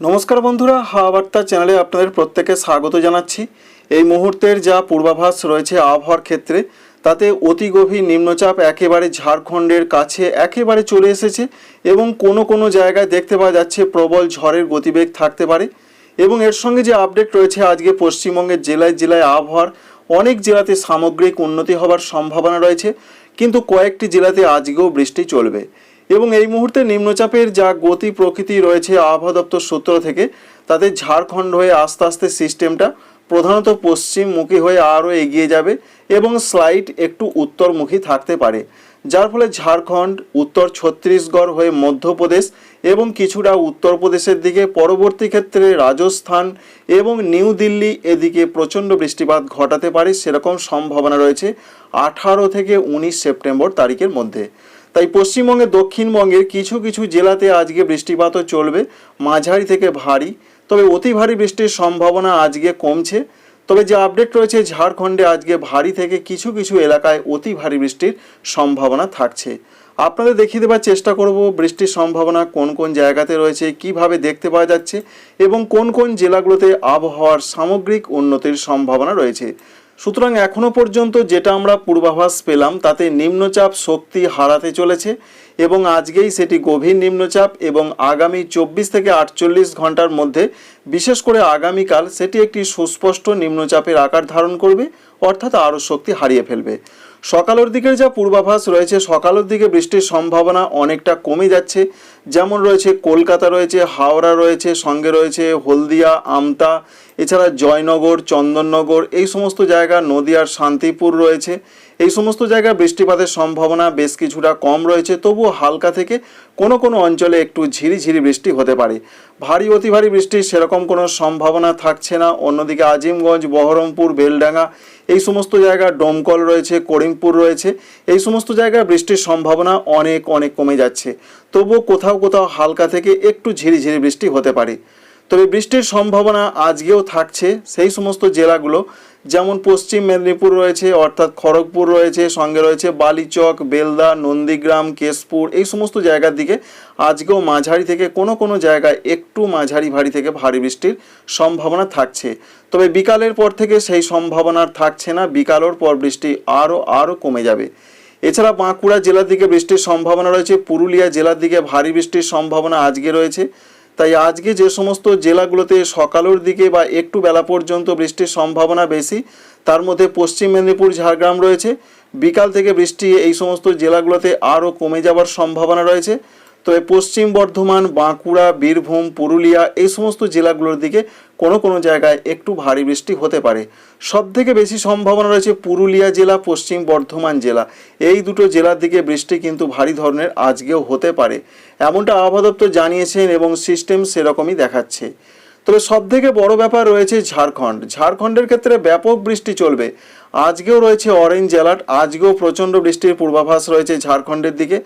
নমস্কার বন্ধুরা, হাওয়া বার্তা চ্যানেলে আপনাদের প্রত্যেকে স্বাগত জানাচ্ছি। এই মুহূর্তের যা পূর্বাভাস রয়েছে আবহাওয়ার ক্ষেত্রে, তাতে অতি গভীর নিম্নচাপ একেবারে ঝাড়খণ্ডের কাছে একেবারে চলে এসেছে এবং কোনো কোনো জায়গায় দেখতে পাওয়া যাচ্ছে প্রবল ঝড়ের গতিবেগ থাকতে পারে এবং এর সঙ্গে যে আপডেট রয়েছে আজকে পশ্চিমবঙ্গের জেলায় জেলায় আবহাওয়ার অনেক জেলাতে সামগ্রিক উন্নতি হবার সম্ভাবনা রয়েছে, কিন্তু কয়েকটি জেলাতে আজকেও বৃষ্টি চলবে। এবং এই মুহূর্তে নিম্নচাপের যা গতি প্রকৃতি রয়েছে আবহাওয়া দপ্তর সূত্র থেকে, তাতে ঝাড়খণ্ড হয়ে আস্তে আস্তে সিস্টেমটা প্রধানত পশ্চিমমুখী হয়ে আরও এগিয়ে যাবে এবং স্লাইড একটু উত্তরমুখী থাকতে পারে। যার ফলে ঝাড়খণ্ড, উত্তর ছত্তিশগড় হয়ে মধ্যপ্রদেশ এবং কিছুটা উত্তরপ্রদেশের দিকে পরবর্তী ক্ষেত্রে রাজস্থান এবং নিউ দিল্লি এদিকে প্রচণ্ড বৃষ্টিপাত ঘটাতে পারে, সেরকম সম্ভাবনা রয়েছে আঠারো থেকে উনিশ সেপ্টেম্বর তারিখের মধ্যে। তাই পশ্চিমবঙ্গের, দক্ষিণবঙ্গের কিছু কিছু জেলাতে আজকে বৃষ্টিপাতও চলবে। মাঝারি থেকে ভারী। তবে অতি ভারী বৃষ্টির সম্ভাবনা আজকে কমছে। তবে যে আপডেট রয়েছে ঝাড়খণ্ডে আজকে ভারী থেকে কিছু কিছু এলাকায় অতি ভারী বৃষ্টির সম্ভাবনা থাকছে। আপনাদের দেখিয়ে দেওয়ার চেষ্টা করব বৃষ্টির সম্ভাবনা কোন কোন জায়গাতে রয়েছে, কীভাবে দেখতে পাওয়া যাচ্ছে এবং কোন কোন জেলাগুলোতে আবহাওয়ার সামগ্রিক উন্নতির সম্ভাবনা রয়েছে। সুতরাং এখনও পর্যন্ত যেটা আমরা পূর্বাভাস পেলাম, তাতে নিম্নচাপ শক্তি হারাতে চলেছে এবং আজকেই সেটি গভীর নিম্নচাপ এবং আগামী চব্বিশ থেকে আটচল্লিশ ঘণ্টার মধ্যে, বিশেষ করে আগামীকাল, সেটি একটি সুস্পষ্ট নিম্নচাপের আকার ধারণ করবে, অর্থাৎ আরও শক্তি হারিয়ে ফেলবে। সকালের দিকের যা পূর্বাভাস রয়েছে, সকালের দিকে বৃষ্টির সম্ভাবনা অনেকটা কমে যাচ্ছে। যেমন রয়েছে কলকাতা রয়েছে, হাওড়া রয়েছে, সঙ্গে রয়েছে হলদিয়া, আমতা, এছাড়া জয়নগর, চন্দননগর, এই সমস্ত জায়গা নদিয়ার শান্তিপুর রয়েছে। এই সমস্ত জায়গায় বৃষ্টিপাতের সম্ভাবনা বেশ কিছুটা কম রয়েছে, তবুও হালকা থেকে কোনো কোনো অঞ্চলে একটু ঝিরিঝিরি বৃষ্টি হতে পারে। ভারী, অতি ভারী বৃষ্টির সেরকম কোনো সম্ভাবনা থাকছে না। অন্যদিকে আজিমগঞ্জ, বহরমপুর, বেলডাঙ্গা, এই সমস্ত জায়গা ডোমকল রয়েছে, করিমপুর রয়েছে, এই সমস্ত জায়গায় বৃষ্টির সম্ভাবনা অনেক অনেক কমে যাচ্ছে। তবুও কোথাও কোথাও হালকা থেকে একটু ঝিরিঝিরি বৃষ্টি হতে পারে। তবে বৃষ্টির সম্ভাবনা আজকেও থাকছে। সেই সমস্ত জেলাগুলো যেমন পশ্চিম মেদিনীপুর রয়েছে, অর্থাৎ খড়গপুর রয়েছে, সঙ্গে রয়েছে বালিচক, বেলদা, নন্দীগ্রাম, কেশপুর, এই সমস্ত জায়গার দিকে আজকেও মাঝারি থেকে কোনো কোনো জায়গায় একটু মাঝারি ভারী থেকে ভারী বৃষ্টির সম্ভাবনা থাকছে। তবে বিকালের পর থেকে সেই সম্ভাবনা থাকছে না, বিকালের পর বৃষ্টি আরও আরও কমে যাবে। এছাড়া বাঁকুড়া জেলার দিকে বৃষ্টির সম্ভাবনা রয়েছে, পুরুলিয়া জেলার দিকে ভারী বৃষ্টির সম্ভাবনা আজকে রয়েছে। তাই আজকে যে সমস্ত জেলাগুলোতে সকালের দিকে বা একটু বেলা পর্যন্ত বৃষ্টির সম্ভাবনা বেশি, তার মধ্যে পশ্চিম মেদিনীপুর, ঝাড়গ্রাম রয়েছে। বিকাল থেকে বৃষ্টি এই সমস্ত জেলাগুলোতে আরও কমে যাওয়ার সম্ভাবনা রয়েছে। তবে পশ্চিম বর্ধমান, বাঁকুড়া, বীরভূম, পুরুলিয়া এই সমস্ত জেলাগুলোর দিকে কোনো কোনো জায়গায় একটু ভারী বৃষ্টি হতে পারে। সব থেকে বেশি সম্ভাবনা রয়েছে পুরুলিয়া জেলা, পশ্চিম বর্ধমান জেলা। এই দুটো জেলার দিকে বৃষ্টি কিন্তু ভারী ধরনের আজকেও হতে পারে, এমনটা আবহাওয়া দপ্তর জানিয়েছেন এবং সিস্টেম সেরকমই দেখাচ্ছে। তবে সব থেকে বড় ব্যাপার রয়েছে ঝাড়খণ্ড। ঝাড়খণ্ডের ক্ষেত্রে ব্যাপক বৃষ্টি চলবে। আজকেও রয়েছে অরেঞ্জ অ্যালার্ট, আজকেও প্রচণ্ড বৃষ্টির পূর্বাভাস রয়েছে ঝাড়খণ্ডের দিকে।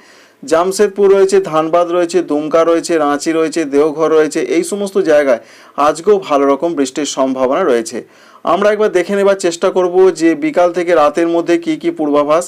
জামশেদপুর রয়েছে, ধানবাদ রয়েছে, দুমকা রয়েছে, রাঁচি রয়েছে, দেওঘর রয়েছে, এই সমস্ত জায়গায় আজকেও ভালো রকম বৃষ্টির সম্ভাবনা রয়েছে। আমরা একবার দেখে নেবার চেষ্টা করব যে বিকাল থেকে রাতের মধ্যে কি কি পূর্বাভাস।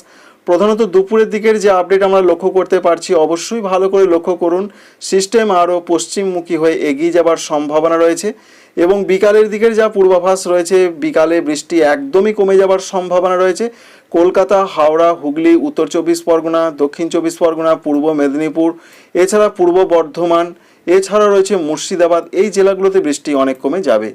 প্রধানত দুপুরের দিকের যে আপডেট আমরা লক্ষ্য করতে পারছি, অবশ্যই ভালো করে লক্ষ্য করুন। সিস্টেম আরও পশ্চিমমুখী হয়ে এগিয়ে যাবার সম্ভাবনা রয়েছে এবং বিকালের দিকের যা পূর্বাভাস রয়েছে, বিকালে বৃষ্টি একদমই কমে যাবার সম্ভাবনা রয়েছে। কলকাতা, হাওড়া, হুগলি, উত্তর চব্বিশ পরগনা, দক্ষিণ চব্বিশ পরগনা, পূর্ব মেদিনীপুর, এছাড়া পূর্ব বর্ধমান, এছাড়া রয়েছে মুর্শিদাবাদ। এই জেলাগুলোতে বৃষ্টি অনেক কমে যাবে।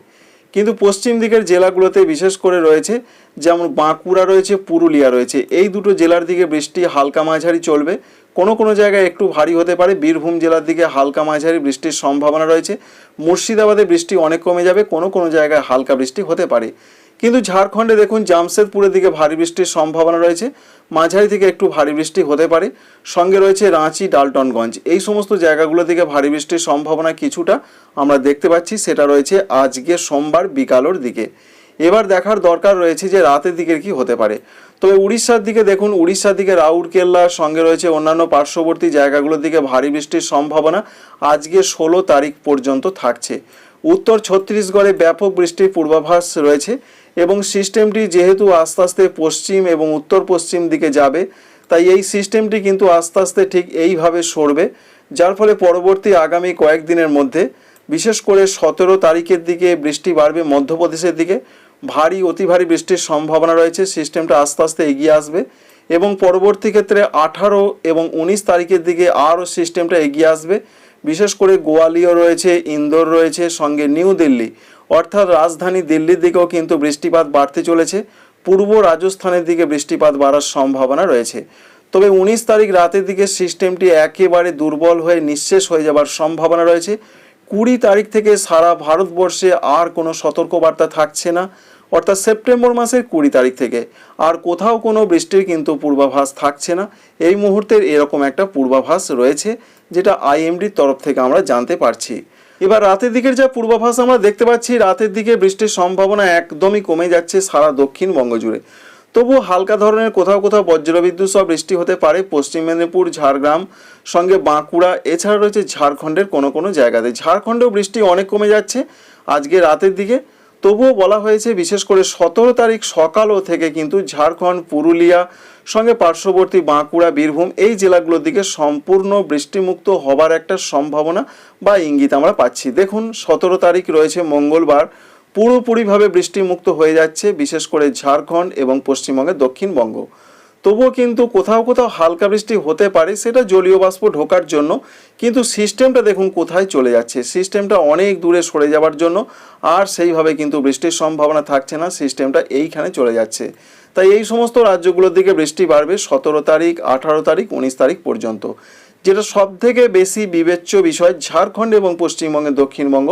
কিন্তু পশ্চিম দিকের জেলাগুলোতে বিশেষ করে রয়েছে, যেমন বাঁকুড়া রয়েছে, পুরুলিয়া রয়েছে। এই দুটো জেলার দিকে বৃষ্টি হালকা মাঝারি চলবে। কোনো কোনো জায়গায় একটু ভারী হতে পারে। বীরভূম জেলার দিকে হালকা মাঝারি বৃষ্টির সম্ভাবনা রয়েছে। মুর্শিদাবাদে বৃষ্টি অনেক কমে যাবে। কোনো কোনো জায়গায় হালকা বৃষ্টি হতে পারে। কিন্তু ঝাড়খণ্ডে দেখুন জামশেদপুরের দিকে ভারী বৃষ্টির সম্ভাবনা রয়েছে। মাঝারি থেকে একটু ভারী বৃষ্টি হতে পারে। সঙ্গে রয়েছে রাঁচি, ডালটনগঞ্জ। এই সমস্ত জায়গাগুলো থেকে ভারী বৃষ্টির সম্ভাবনা কিছুটা আমরা দেখতে পাচ্ছি। সেটা রয়েছে আজকে সোমবার বিকালের দিকে। এবার দেখার দরকার রয়েছে যে রাতের দিকের কি হতে পারে। তবে উড়িষ্যার দিকে দেখুন, উড়িষ্যার দিকে রাউরকেল্লার সঙ্গে রয়েছে অন্যান্য পার্শ্ববর্তী জায়গাগুলোর দিকে ভারী বৃষ্টির সম্ভাবনা আজকে ষোলো তারিখ পর্যন্ত থাকছে। উত্তর ছত্তিশগড়ে ব্যাপক বৃষ্টির পূর্বাভাস রয়েছে। এবং সিস্টেমটি যেহেতু আস্তে আস্তে পশ্চিম এবং উত্তর পশ্চিম দিকে যাবে, তাই এই সিস্টেমটি কিন্তু আস্তে আস্তে ঠিক এইভাবে সরবে, যার ফলে পরবর্তী আগামী কয়েকদিনের মধ্যে, বিশেষ করে সতেরো তারিখের দিকে বৃষ্টি বাড়বে মধ্যপ্রদেশের দিকে, ভারী, অতি ভারী বৃষ্টির সম্ভাবনা রয়েছে, সিস্টেমটা আস্তে আস্তে এগিয়ে আসবে এবং পরবর্তী ক্ষেত্রে আঠারো এবং উনিশ তারিখের দিকে আরও সিস্টেমটা এগিয়ে আসবে। বিশেষ করে গোয়ালিয়র রয়েছে, ইন্দোর রয়েছে, সঙ্গে নিউ দিল্লি। অর্থাৎ রাজধানী দিল্লির দিকেও কিন্তু বৃষ্টিপাত বাড়তে চলেছে। পূর্ব রাজস্থানের দিকে বৃষ্টিপাত বাড়ার সম্ভাবনা রয়েছে। তবে উনিশ তারিখ রাতের দিকে সিস্টেমটি একেবারে দুর্বল হয়ে নিঃশেষ হয়ে যাবার সম্ভাবনা রয়েছে। কুড়ি তারিখ থেকে সারা ভারতবর্ষে আর কোনো সতর্কবার্তা থাকছে না, অর্থাৎ সেপ্টেম্বর মাসের কুড়ি তারিখ থেকে। আর কোথাও কোনো বৃষ্টির কিন্তু পূর্বাভাস থাকছে না। এই মুহূর্তের এরকম একটা পূর্বাভাস রয়েছে, যেটা আইএমডির তরফ থেকে আমরা জানতে পারছি। এবার রাতের দিকের যা পূর্বাভাস আমরা দেখতে পাচ্ছি, রাতের দিকে বৃষ্টির সম্ভাবনা একদমই কমে যাচ্ছে সারা দক্ষিণবঙ্গ জুড়ে তবুও হালকা ধরনের কোথাও কোথাও বজ্রবিদ্যুৎ সহ বৃষ্টি হতে পারে। পশ্চিম মেদিনীপুর, ঝাড়গ্রাম, সঙ্গে বাঁকুড়া এছাড়া রয়েছে ঝাড়খণ্ডের কোনো কোনো জায়গাতে। ঝাড়খণ্ডেও বৃষ্টি অনেক কমে যাচ্ছে। আজকে রাতের দিকে তবুও বলা হয়েছে, বিশেষ করে সতেরো তারিখ সকালও থেকে কিন্তু ঝাড়খণ্ড, পুরুলিয়া, সঙ্গে পার্শ্ববর্তী বাঁকুড়া, বীরভূম এই জেলাগুলোর দিকে সম্পূর্ণ বৃষ্টিমুক্ত হবার একটা সম্ভাবনা বা ইঙ্গিত আমরা পাচ্ছি। দেখুন, সতেরো তারিখ রয়েছে মঙ্গলবার, পুরোপুরিভাবে বৃষ্টিমুক্ত হয়ে যাচ্ছে, বিশেষ করে ঝাড়খণ্ড এবং পশ্চিমবঙ্গের দক্ষিণবঙ্গ। তবুও কিন্তু কোথাও কোথাও হালকা বৃষ্টি হতে পারে, সেটা জলীয় বাষ্প ঢোকার জন্য। কিন্তু সিস্টেমটা দেখুন কোথায় চলে যাচ্ছে। সিস্টেমটা অনেক দূরে সরে যাওয়ার জন্য আর সেইভাবে কিন্তু বৃষ্টির সম্ভাবনা থাকছে না, সিস্টেমটা এইখানে চলে যাচ্ছে। তাই এই সমস্ত রাজ্যগুলোর দিকে বৃষ্টি বাড়বে সতেরো তারিখ, আঠারো তারিখ, উনিশ তারিখ পর্যন্ত। যেটা সব থেকে বেশি বিবেচ্য বিষয় ঝাড়খণ্ড এবং পশ্চিমবঙ্গের দক্ষিণবঙ্গ।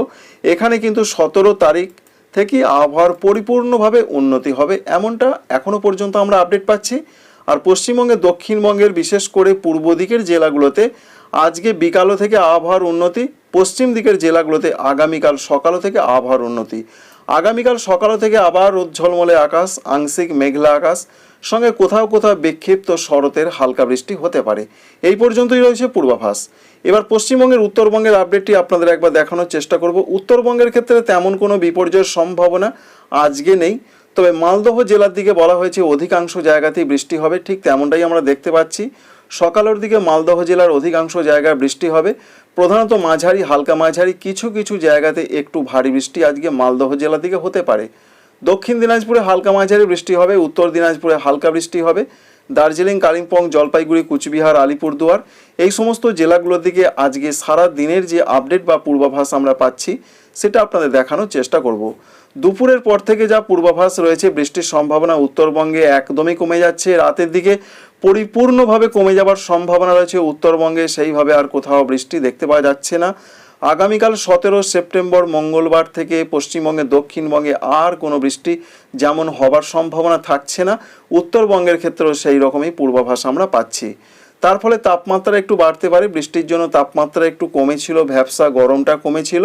এখানে কিন্তু সতেরো তারিখ থেকে আবহাওয়ার পরিপূর্ণভাবে উন্নতি হবে, এমনটা এখনও পর্যন্ত আমরা আপডেট পাচ্ছি। আর পশ্চিমবঙ্গের দক্ষিণবঙ্গের, বিশেষ করে পূর্ব দিকের জেলাগুলোতে আজকে বিকালও থেকে আবহাওয়ার উন্নতি, পশ্চিম দিকের জেলাগুলোতে আগামীকাল সকালও থেকে আবহাওয়ার উন্নতি। আগামীকাল সকালও থেকে আবার রোদ ঝলমলে আকাশ, আংশিক মেঘলা আকাশ, সঙ্গে কোথাও কোথাও বিক্ষিপ্ত শরতের হালকা বৃষ্টি হতে পারে। এই পর্যন্তই রয়েছে পূর্বাভাস। এবার পশ্চিমবঙ্গের উত্তরবঙ্গের আপডেটটি আপনাদের একবার দেখানোর চেষ্টা করব। উত্তরবঙ্গের ক্ষেত্রে তেমন কোনো বিপর্যয়ের সম্ভাবনা আজকে নেই। তবে মালদহ জেলার দিকে বলা হয়েছে অধিকাংশ জায়গাতেই বৃষ্টি হবে, ঠিক তেমনটাই আমরা দেখতে পাচ্ছি। সকালের দিকে মালদহ জেলার অধিকাংশ জায়গায় বৃষ্টি হবে। প্রধানত মাঝারি, হালকা মাঝারি কিছু কিছু জায়গাতে একটু ভারী বৃষ্টি আজকে মালদহ জেলা দিকে হতে পারে। দক্ষিণ দিনাজপুরে হালকা মাঝারি বৃষ্টি হবে, উত্তর দিনাজপুরে হালকা বৃষ্টি হবে। দার্জিলিং, কালিম্পং, জলপাইগুড়ি, কুচবিহার, আলিপুরদুয়ার এই সমস্ত জেলাগুলোর দিকে আজকে সারা দিনের যে আপডেট বা পূর্বাভাস আমরা পাচ্ছি, সেটা আপনাদের দেখানোর চেষ্টা করব। দুপুরের পর থেকে যা পূর্বাভাস রয়েছে, বৃষ্টির সম্ভাবনা উত্তরবঙ্গে একদমই কমে যাচ্ছে। রাতের দিকে পরিপূর্ণভাবে কমে যাবার সম্ভাবনা রয়েছে উত্তরবঙ্গে, সেইভাবে আর কোথাও বৃষ্টি দেখতে পাওয়া যাচ্ছে না। আগামীকাল সতেরো সেপ্টেম্বর, মঙ্গলবার থেকে পশ্চিমবঙ্গে, দক্ষিণবঙ্গে আর কোনো বৃষ্টি যেমন হবার সম্ভাবনা থাকছে না। উত্তরবঙ্গের ক্ষেত্রেও সেই রকমই পূর্বাভাস আমরা পাচ্ছি। তার ফলে তাপমাত্রা একটু বাড়তে পারে, বৃষ্টির জন্য তাপমাত্রা একটু কমেছিল, ভ্যাবসা গরমটা কমেছিল।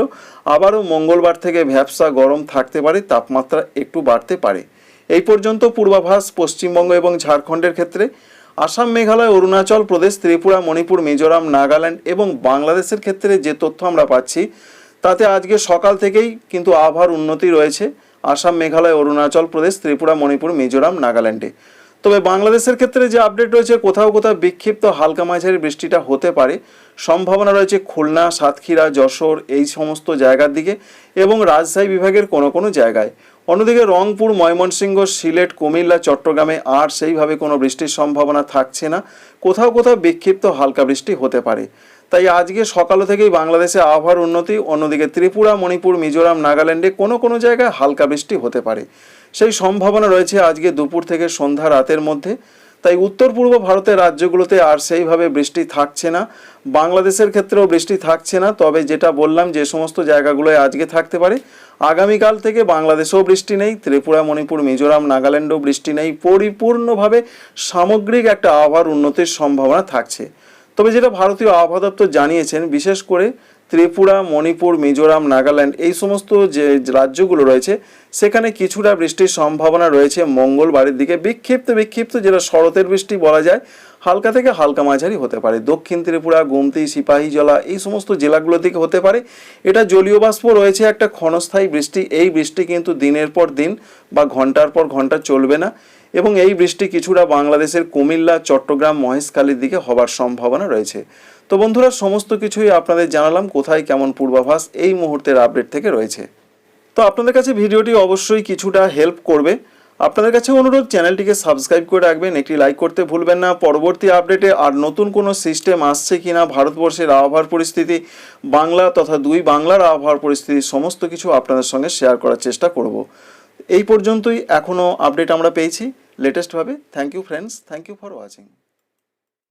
আবারও মঙ্গলবার থেকে ভ্যাবসা গরম থাকতে পারে, তাপমাত্রা একটু বাড়তে পারে। এই পর্যন্ত পূর্বাভাস পশ্চিমবঙ্গ এবং ঝাড়খণ্ডের ক্ষেত্রে। আসাম, মেঘালয়, অরুণাচল প্রদেশ, ত্রিপুরা, মণিপুর, মিজোরাম, নাগাল্যান্ড এবং বাংলাদেশের ক্ষেত্রে যে তথ্য আমরা পাচ্ছি, তাতে আজকে সকাল থেকেই কিন্তু আবহাওয়ার উন্নতি রয়েছে। আসাম, মেঘালয়, অরুণাচল প্রদেশ, ত্রিপুরা, মণিপুর, মিজোরাম, নাগাল্যান্ডে। তবে বাংলাদেশের ক্ষেত্রে যে আপডেট রয়েছে, কোথাও কোথাও বিক্ষিপ্ত হালকা মাঝারি বৃষ্টিটা হতে পারে। সম্ভাবনা রয়েছে খুলনা, সাতক্ষীরা, যশোর এই সমস্ত জায়গার দিকে এবং রাজশাহী বিভাগের কোনো কোনো জায়গায়। অন্যদিকে রংপুর, ময়মনসিংহ, সিলেট, কুমিল্লা, চট্টগ্রামে আর সেইভাবে কোনো বৃষ্টির সম্ভাবনা থাকছে না। কোথাও কোথাও বিক্ষিপ্ত হালকা বৃষ্টি হতে পারে। তাই আজকে সকাল থেকেই বাংলাদেশে আবহাওয়ার উন্নতি, অন্যদিকে ত্রিপুরা, মণিপুর, মিজোরাম, নাগাল্যান্ডে কোনো কোনো জায়গায় হালকা বৃষ্টি হতে পারে। সেই সম্ভাবনা রয়েছে আজকে দুপুর থেকে সন্ধ্যা রাতের মধ্যে। তাই উত্তর পূর্ব ভারতের রাজ্যগুলোতে আর সেইভাবে বৃষ্টি থাকছে না। বাংলাদেশের ক্ষেত্রেও বৃষ্টি থাকছে না, তবে যেটা বললাম যে সমস্ত জায়গাগুলোয় আজকে থাকতে পারে। আগামীকাল থেকে বাংলাদেশেও বৃষ্টি নেই, ত্রিপুরা, মণিপুর, মিজোরাম, নাগাল্যান্ডেও বৃষ্টি নেই। পরিপূর্ণভাবে সামগ্রিক একটা আবহাওয়ার উন্নতির সম্ভাবনা থাকছে। তবে যেটা ভারতীয় আবহাওয়া দপ্তর জানিয়েছেন, বিশেষ করে ত্রিপুরা, মণিপুর, মিজোরাম, নাগাল্যান্ড এই সমস্ত যে রাজ্যগুলো রয়েছে, সেখানে কিছুটা বৃষ্টির সম্ভাবনা রয়েছে মঙ্গলবারের দিকে। বিক্ষিপ্ত বিক্ষিপ্ত যেটা শরতের বৃষ্টি বলা যায়, হালকা থেকে হালকা মাঝারি হতে পারে। দক্ষিণ ত্রিপুরা, গুমতি, সিপাহীজলা এই সমস্ত জেলাগুলোর দিকে হতে পারে। এটা জলীয় বাষ্প রয়েছে, একটা ক্ষণস্থায়ী বৃষ্টি। এই বৃষ্টি কিন্তু দিনের পর দিন বা ঘণ্টার পর ঘণ্টা চলবে না। এবং এই বৃষ্টি কিছুটা বাংলাদেশের কুমিল্লা, চট্টগ্রাম, মহেশখালীর দিকে হবার সম্ভাবনা রয়েছে। তো বন্ধুরা, সমস্ত কিছুই আপনাদের জানালাম, কোথায় কেমন পূর্বাভাস এই মুহূর্তের আপডেট থেকে রয়েছে। তো আপনাদের কাছে ভিডিওটি অবশ্যই কিছুটা হেল্প করবে। আপনাদের কাছে অনুরোধ, চ্যানেলটিকে সাবস্ক্রাইব করে রাখবেন, একটি লাইক করতে ভুলবেন না। পরবর্তী আপডেটে আর নতুন কোনো সিস্টেম আসছে কি না ভারতবর্ষের আবহাওয়ার পরিস্থিতি, বাংলা তথা দুই বাংলার আবহাওয়ার পরিস্থিতি, সমস্ত কিছু আপনাদের সঙ্গে শেয়ার করার চেষ্টা করব। এই পর্যন্তই এখনও আপডেট আমরা পেয়েছি লেটেস্টভাবে thank you friends thank you for watching